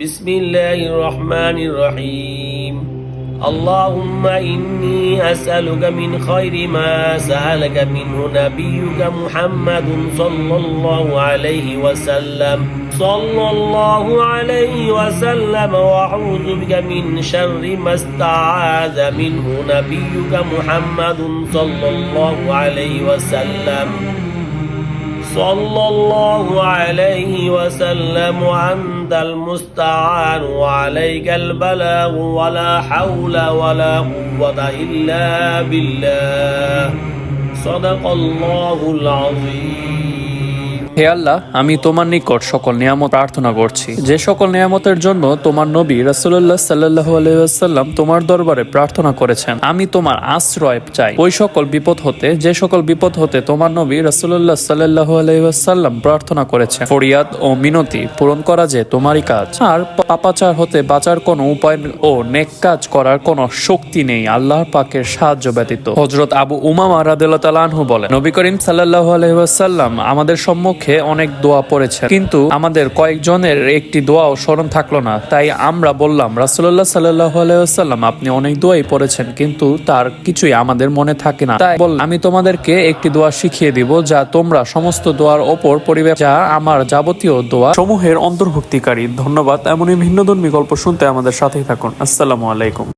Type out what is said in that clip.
بسم الله الرحمن الرحيم اللهم إني أسألك من خير ما سألك منه نبيك محمد صلى الله عليه وسلم صلى الله عليه وسلم وأعوذ بك من شر ما استعاذ منه نبيك محمد صلى الله عليه وسلم صلى الله عليه وسلم أنت المستعان وعليك البلاغ ولا حول ولا قوة إلا بالله. صدق الله العظيم. হে আল্লাহ, আমি তোমার নিকট সকল নিয়ামত প্রার্থনা করছি। যে সকল নিয়ামতের জন্য তোমার নবী রাসুল্লাহ সাল্লাহ আলাইসাল্লাম তোমার দরবারে প্রার্থনা করেছেন, আমি তোমার আশ্রয় চাই। ওই সকল বিপদ হতে, যে সকল বিপদ হতে তোমার নবী রাসুল্লাহ সাল্লাহ আলাইসাল্লাম প্রার্থনা করেছেন। ফরিয়াদ ও মিনতি পূরণ করা যে তোমারই কাজ, আর পাপাচার হতে বাঁচার কোনো উপায় ও নেক কাজ করার কোনো শক্তি নেই আল্লাহর পাকের সাহায্য ব্যতীত। হজরত আবু উমামা রাদিল্লাহু বলেন, নবী করিম সাল্লাহ আলহিহাসাল্লাম আমাদের সম্মুখে অনেক দোয়া পড়েছেন। কিন্তু আমাদের কয়েকজনের একটি দোয়াও স্মরণ থাকল না। তাই আমরা বললাম রাসুল্লাহ সাল্লাহ আলহিহাসাল্লাম আপনি অনেক দোয়াই পড়েছেন, কিন্তু তার কিছুই আমাদের মনে থাকে না। তাই বল আমি তোমাদেরকে একটি দোয়া শিখিয়ে দিব, যা তোমরা সমস্ত দোয়ার ওপর পরিবেশ যা আমার যাবতীয় দোয়া। সমূহের অন্তর্ভুক্তিকারী। ধন্যবাদ। এমনই ভিন্ন ধর্মী গল্প শুনতে আমাদের সাথেই থাকুন। আসসালামু আলাইকুম।